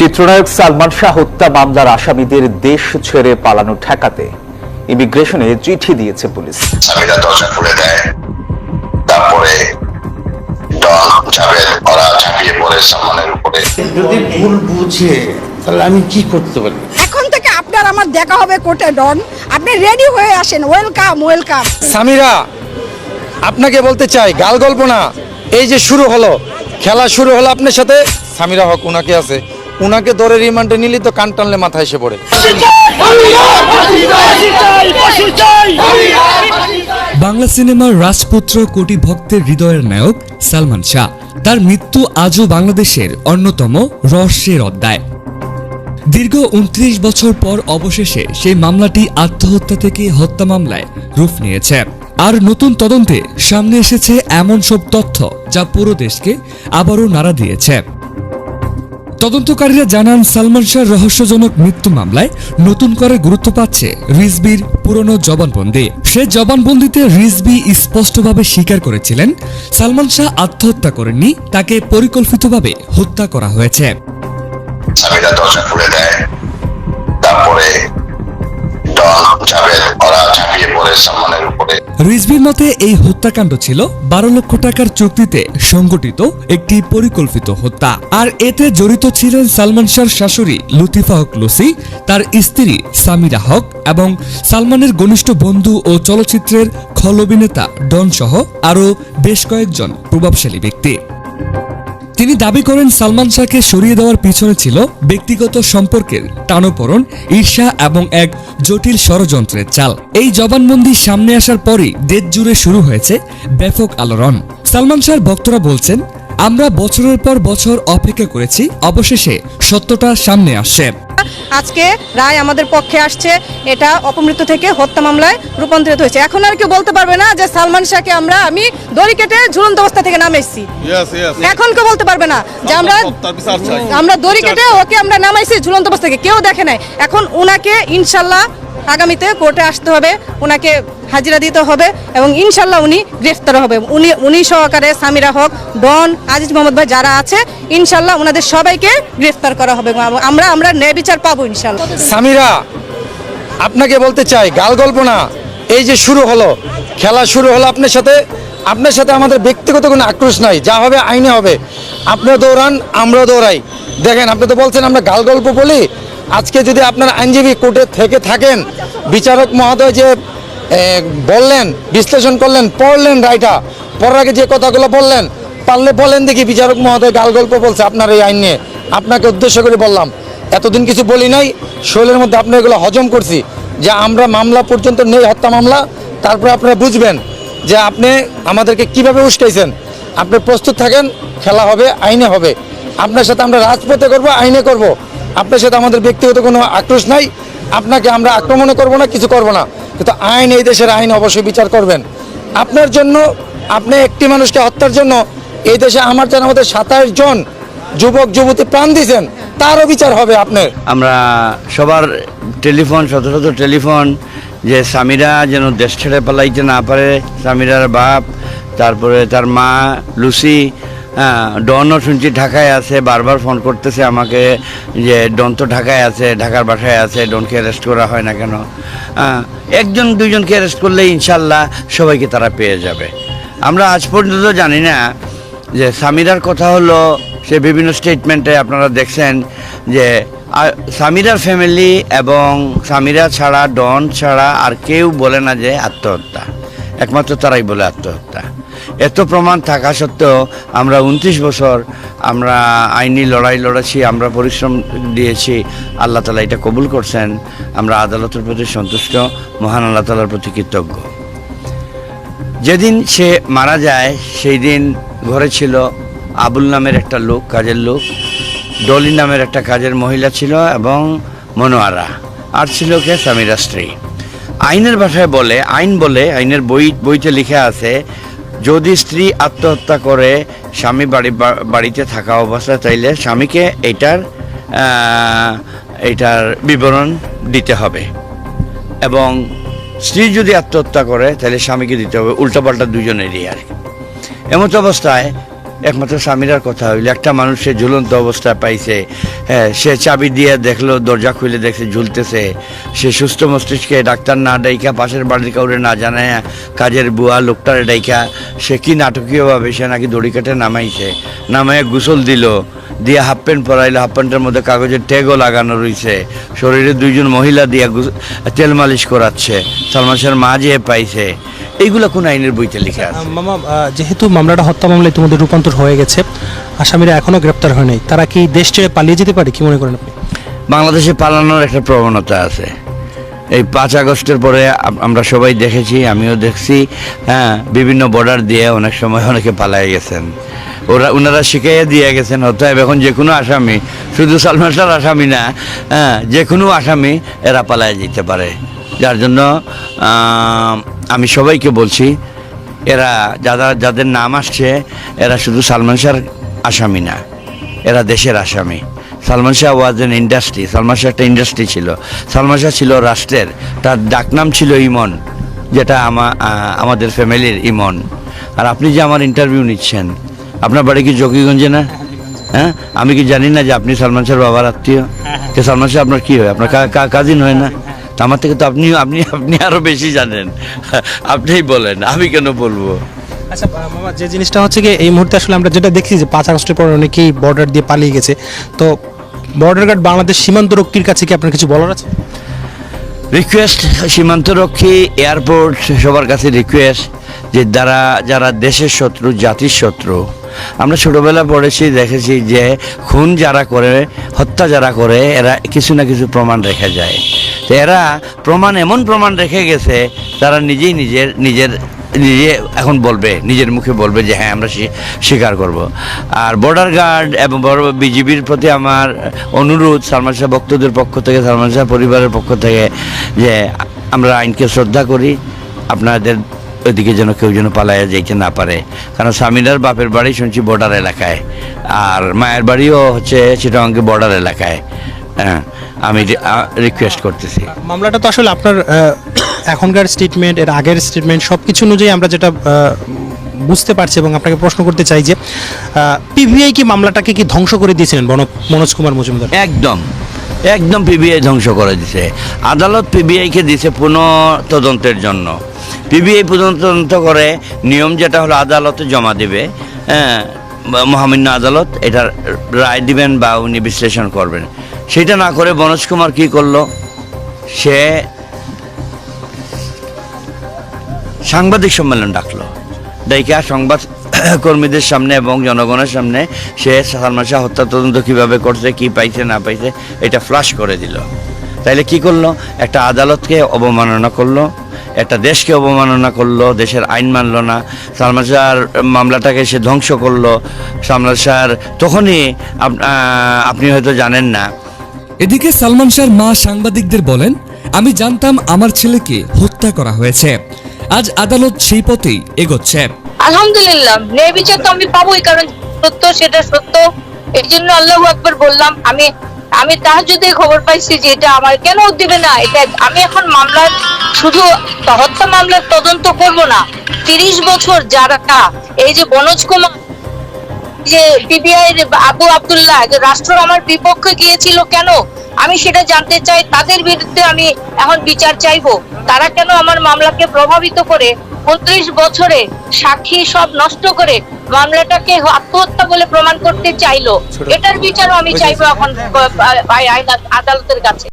চিত্রনায়ক সালমান শাহ হত্যা মামলার আসামিদের দেশ ছেড়ে পালানো ঠেকাতে ইমিগ্রেশনে চিঠি দিয়েছে পুলিশ। স্বামীরা দরজা খুলে দেয়। তারপরে ডন জাভেদ ওরা ঝাঁপিয়ে পড়ে সালমানের উপরে। যদি ভুল বুঝে তাহলে আমি কি করতে পারি? এখন থেকে আপনার আমার দেখা হবে কোর্টে ডন। আপনি রেডি হয়ে আসেন। ওয়েলকাম ওয়েলকাম সামিরা আপনাকে বলতে চাই গাল গল্প না। এই যে শুরু হলো খেলা শুরু হলো আপনার সাথে। সামিরা হক উনাকে আছে। উনাকে ধরে রিমান্ডে নিলে তো কান টানলে মাথায় এসে পড়ে। বাংলা সিনেমার রাজপুত্র কোটি ভক্তের হৃদয়ের নায়ক সালমান শাহ। তার মৃত্যু আজও বাংলাদেশের অন্যতম রহস্যের অধ্যায়। দীর্ঘ উনত্রিশ বছর পর অবশেষে সেই মামলাটি আত্মহত্যা থেকে হত্যা মামলায় রূপ নিয়েছে। আর নতুন তদন্তে সামনে এসেছে এমন সব তথ্য যা পুরো দেশকে আবারও নাড়া দিয়েছে। তদন্তকারীরা জানান, সালমান শাহর রহস্যজনক মৃত্যু মামলায় নতুন করে গুরুত্ব পাচ্ছে রিজবির পুরনো জবানবন্দি। সে জবানবন্দিতে রিজবি স্পষ্টভাবে স্বীকার করেছিলেন, সালমান শাহ আত্মহত্যা করেননি, তাকে পরিকল্পিতভাবে হত্যা করা হয়েছে। তারপরে উপরে। রিজভির মতে এই হত্যাকাণ্ড ছিল বারো লক্ষ টাকার চুক্তিতে সংগঠিত একটি পরিকল্পিত হত্যা। আর এতে জড়িত ছিলেন সালমান শাহর শাশুড়ি লুতিফা হক লুসি, তার স্ত্রী সামিরা হক এবং সালমানের ঘনিষ্ঠ বন্ধু ও চলচ্চিত্রের খল অভিনেতা ডন সহ আরও বেশ কয়েকজন প্রভাবশালী ব্যক্তি। তিনি দাবি করেন সালমান শাহকে সরিয়ে দেওয়ার পিছনে ছিল ব্যক্তিগত সম্পর্কের টানোপরণ ঈর্ষা এবং এক জটিল ষড়যন্ত্রের চাল। এই জবানবন্দি সামনে আসার পরই দেশ জুড়ে শুরু হয়েছে ব্যাপক আলোড়ন। সালমান শাহর ভক্তরা বলছেন আমরা বছরের পর বছর অপেক্ষা করেছি অবশেষে সত্যটা সামনে আসছে। আজকে রায় আমাদের পক্ষে আসছে এটা অপমৃত্যু থেকে হত্যা মামলায় রূপান্তরিত হয়েছে। এখন আর কেউ বলতে পারবে না যে সালমান শাহকে আমরা আমি দড়ি কেটে ঝুলন্ত অবস্থা থেকে নামে এসেছি। এখন কেউ বলতে পারবে না যে আমরা আমরা দড়ি কেটে ওকে আমরা নামাইছি ঝুলন্ত অবস্থা থেকে। কেউ দেখে নাই। এখন ওনাকে ইনশাল্লাহ আগামীতে কোর্টে আসতে হবে ওনাকে হাজিরা দিতে হবে এবং ইনশাল্লাহ উনি গ্রেফতার হবে। উনি উনি সহকারে সামিরা হক, ডন, আজিজ মোহাম্মদ ভাই যারা আছে, ইনশাল্লাহ ওনাদের সবাইকে গ্রেফতার করা হবে। আমরা আমরা ন্যায় বিচার পাবো ইনশাল্লাহ। সামিরা, আপনাকে বলতে চাই, গাল গল্প না। এই যে শুরু হলো, খেলা শুরু হলো আপনার সাথে আপনার সাথে আমাদের ব্যক্তিগত কোনো আক্রোশ নাই, যা হবে আইনে হবে। আপনিও দৌড়ান, আমরাও দৌড়াই। দেখেন, আপনি তো বলছেন আমরা গাল গল্প বলি আজকে যদি আপনার আইনজীবী কোর্টে থেকে থাকেন, বিচারক মহোদয় যে বললেন, বিশ্লেষণ করলেন, পড়লেন রায়টা, পড়ার আগে যে কথাগুলো বললেন, পারলে বলেন দেখি, বিচারক মহোদয় গাল গল্প বলছে আপনার এই আইন নিয়ে। আপনাকে উদ্দেশ্য করে বললাম, এতদিন কিছু বলি নাই, শৈলের মধ্যে আপনি এগুলো হজম করছি, যে আমরা মামলা পর্যন্ত নেই, হত্যা মামলা, তারপরে আপনারা বুঝবেন যে আপনি আমাদেরকে কীভাবে উস্কাইছেন। আপনি প্রস্তুত থাকেন, খেলা হবে, আইনে হবে। আপনার সাথে আমরা রাজপথে করব, আইনে করব। আপনার সাথে আমাদের ব্যক্তিগত কোনো আক্রোশ নাই, আপনাকে আমরা আক্রমণও করব না, কিছু করব না। কিন্তু আইন, এই দেশের আইন অবশ্যই বিচার করবেন। আপনার জন্য, আপনি একটি মানুষকে হত্যার জন্য এই দেশে আমার জানা আমাদের সাতাশ জন যুবক, যুবতী প্রাণ দিয়েছেন, তারও বিচার হবে আপনার। আমরা সবার টেলিফোন, শত শত টেলিফোন যে স্বামীরা যেন দেশ ছেড়ে পালাইতে না পারে, স্বামীরার বাপ, তারপরে তার মা, লুসি ডনও শুনছি ঢাকায় আছে, বারবার ফোন করতেছে আমাকে যে, ডন তো ঢাকায় আছে, ঢাকার বাসায় আছে, ডনকে অ্যারেস্ট করা হয় না কেন? একজন, দুইজনকে অ্যারেস্ট করলে ইনশাল্লাহ সবাইকে তারা পেয়ে যাবে। আমরা আজ পর্যন্ত জানি না যে সামিরার কথা হলো, সে বিভিন্ন স্টেটমেন্টে আপনারা দেখছেন যে সামিরার ফ্যামিলি এবং সামিরা ছাড়া, ডন ছাড়া আর কেউ বলে না যে আত্মহত্যা। একমাত্র তারাই বলে আত্মহত্যা। এত প্রমাণ থাকা সত্ত্বেও আমরা উনত্রিশ বছর আমরা আইনি লড়াই লড়েছি, আমরা পরিশ্রম দিয়েছি। আল্লাহ তালা এটা কবুল করছেন। আমরা আদালতের প্রতি সন্তুষ্ট, মহান আল্লাহ তালার প্রতি কৃতজ্ঞ। যেদিন সে মারা যায়, সেই দিন ঘরে ছিল আবুল নামের একটা লোক, কাজের লোক। ডলি নামের একটা কাজের মহিলা ছিল এবং মনোয়ারা। আর ছিল কে? সামিরা স্ত্রী। আইনের ভাষায় বলে, আইন বলে, আইনের বই, বইতে লিখে আছে যদি স্ত্রী আত্মহত্যা করে, স্বামী বাড়ি বাড়িতে থাকা অবস্থায়, তাইলে স্বামীকে এটার এটার বিবরণ দিতে হবে এবং স্ত্রী যদি আত্মহত্যা করে তাহলে স্বামীকে দিতে হবে উল্টাপাল্টা দুজনেরই আর। এমত অবস্থায় একমাত্র স্বামীরার কথা হইল। একটা মানুষ সে ঝুলন্ত অবস্থায় পাইছে হ্যাঁ সে চাবি দিয়ে দেখল, দরজা খুলে দেখছে, ঝুলতেছে। সে সুস্থ মস্তিষ্কে ডাক্তার না ডাইকা পাশের বাড়ির কাউরে না জানায় কাজের বুয়া লোকটারে ডাইকা সে কি নাটকীয়ভাবে সে নাকি দড়ি কাটে নামাইছে। নামায় গোসল দিল, দিয়ে হাফ প্যান্ট পরাইলো, হাফ প্যান্টের মধ্যে কাগজের ট্যাগও লাগানো রয়েছে শরীরে দুইজন মহিলা দিয়ে তেল মালিশ করাচ্ছে। সালমান শাহর মা যে পাইছে এইগুলো কোন আইনের বইতে লিখে আছে? মামা যেহেতু মামলাটা হত্যা মামলা ইতিমধ্যে রূপান্তর হয়ে গেছে আসামিরা এখনও গ্রেপ্তার হয় নাই। তারা কি দেশ ছেড়ে পালিয়ে যেতে পারে কি মনে করেন আপনি? বাংলাদেশে পালানোর একটা প্রবণতা আছে। এই পাঁচ আগস্টের পরে আমরা সবাই দেখেছি আমিও দেখছি হ্যাঁ বিভিন্ন বর্ডার দিয়ে অনেক সময় অনেকে পালাই গেছেন। ওরা ওনারা শিখাইয়া দিয়ে গেছেন অতএব এখন যে কোনো আসামি শুধু সালমান শাহর আসামি না হ্যাঁ যে কোনো আসামি এরা পালায় যেতে পারে। যার জন্য আম, সবাইকে বলছি এরা যারা যাদের নাম আসছে এরা শুধু সালমান শাহর আসামি না এরা দেশের আসামি। Salman Shah was an industry Salman Shah একটা ইন্ডাস্ট্রি ছিল। সালমান শাহ ছিল রাষ্ট্রের তার ডাকনাম ছিল ইমন যেটা আমা আমাদের ফ্যামিলির ইমন। আর আপনি যে আমার ইন্টারভিউ নিচ্ছেন আপনার বাড়ি কি জকিগঞ্জে না? হ্যাঁ? আমি কি জানি না যে আপনি সালমান শাহর বাবার আত্মীয়? কে সালমান শাহ আপনার কি হয়? আপনার কাজিন হয় না? আমার থেকে তো আপনি আপনি আপনি আরও বেশি জানেন। আপনিই বলেন আমি কেন বলব? আচ্ছা মামা যে জিনিসটা হচ্ছে কি এই মুহূর্তে আসলে আমরা যেটা দেখছি যে পাঁচ আগস্টের পর অনেকেই বর্ডার দিয়ে পালিয়ে গেছে। তো বর্ডার গার্ড বাংলাদেশ সীমান্ত রক্ষীর কাছে কি আপনার কিছু বলার আছে? রিকোয়েস্ট সীমান্তরক্ষী এয়ারপোর্ট সবার কাছে রিকোয়েস্ট যে যারা যারা দেশের শত্রু জাতির শত্রু আমরা ছোটোবেলা পড়েছি দেখেছি যে খুন যারা করে হত্যা যারা করে এরা কিছু না কিছু প্রমাণ রেখে যায়। এরা প্রমাণ, এমন প্রমাণ রেখে গেছে, তারা নিজেই নিজের নিজের, নিজে এখন বলবে, নিজের মুখে বলবে যে হ্যাঁ আমরা স্বী- স্বীকার করব। আর বর্ডার গার্ড এবং বড় বিজিবির প্রতি আমার অনুরোধ, সালমান শাহ ভক্তদের পক্ষ থেকে, সালমান শাহ পরিবারের পক্ষ থেকে, যে আমরা আইনকে শ্রদ্ধা করি, আপনাদের ওইদিকে যেন কেউ যেন পালাইয়া যাইতে না পারে। কারণ স্বামীনার বাপের বাড়ি শুনছি বর্ডার এলাকায়, আর মায়ের বাড়িও হচ্ছে সেটা চিটাঙ্গে বর্ডার এলাকায়। হ্যাঁ আমি রিকোয়েস্ট করতেছি। মামলাটা তো আসলে আপনার এখনকার স্টেটমেন্ট এর আগের স্টেটমেন্ট সব কিছু অনুযায়ী আমরা যেটা বুঝতে পারছি এবং আপনাকে প্রশ্ন করতে চাই যে পিভিআই কি মামলাটাকে কি ধ্বংস করে দিয়েছিলেন মনোজ কুমার মজুমদার? একদম। একদম পিবিআই ধ্বংস করে দিছে। আদালত পিবিআইকে দিছে পুনঃ তদন্তের জন্য পিবিআই তদন্ত করে নিয়ম যেটা হলো আদালতে জমা দেবে হ্যাঁ মহামান্য আদালত এটার রায় দিবেন বা উনি বিশ্লেষণ করবেন। সেটা না করে মনোজ কুমার কী করল? সে সাংবাদিক সম্মেলন ডাকলো। ডাইকা সংবাদ কর্মীদের সামনে এবং জনগণের সামনে সে সালমান শাহ হত্যা তদন্ত কীভাবে করছে, কি পাইছে, না পাইছে, এটা ফ্লাশ করে দিল। তাইলে কি করল? একটা আদালতকে অবমাননা করল, একটা দেশকে অবমাননা করল, দেশের আইন মানলো না। সালমান শাহর মামলাটাকে সে ধ্বংস করল। সালমান শাহর তখনই আপনি হয়তো জানেন না এদিকে সালমান শাহর মা সাংবাদিকদের বলেন, আমি জানতাম আমার ছেলেকে হত্যা করা হয়েছে। আজ আদালত সেই পথেই এগোচ্ছে। আলহামদুলিল্লাহ, ন্যায় বিচার তো আমি পাবোই, কারণ সত্য সেটা সত্য। এই জন্য আল্লাহ আকবর বললাম, আমি আমি তার যদি খবর পাইছি যে এটা আমার কেন দিবে না? এটা আমি এখন মামলার, শুধু হত্যা মামলার তদন্ত করব না। তিরিশ বছর যারা, এই যে বনজ কুমার যে পিবিআই আবু আব্দুল্লাহ রাষ্ট্র আমার বিপক্ষে গিয়েছিল কেন? আমি সেটা জানতে চাই তাদের বিরুদ্ধে আমি এখন বিচার চাইব। তারা কেন আমার মামলাকে প্রভাবিত করে উনত্রিশ বছরে সাক্ষী সব নষ্ট করে মামলাটাকে আত্মহত্যা বলে প্রমাণ করতে চাইলো? এটার বিচারও আমি চাইব এখন আহ, আদালতের কাছে।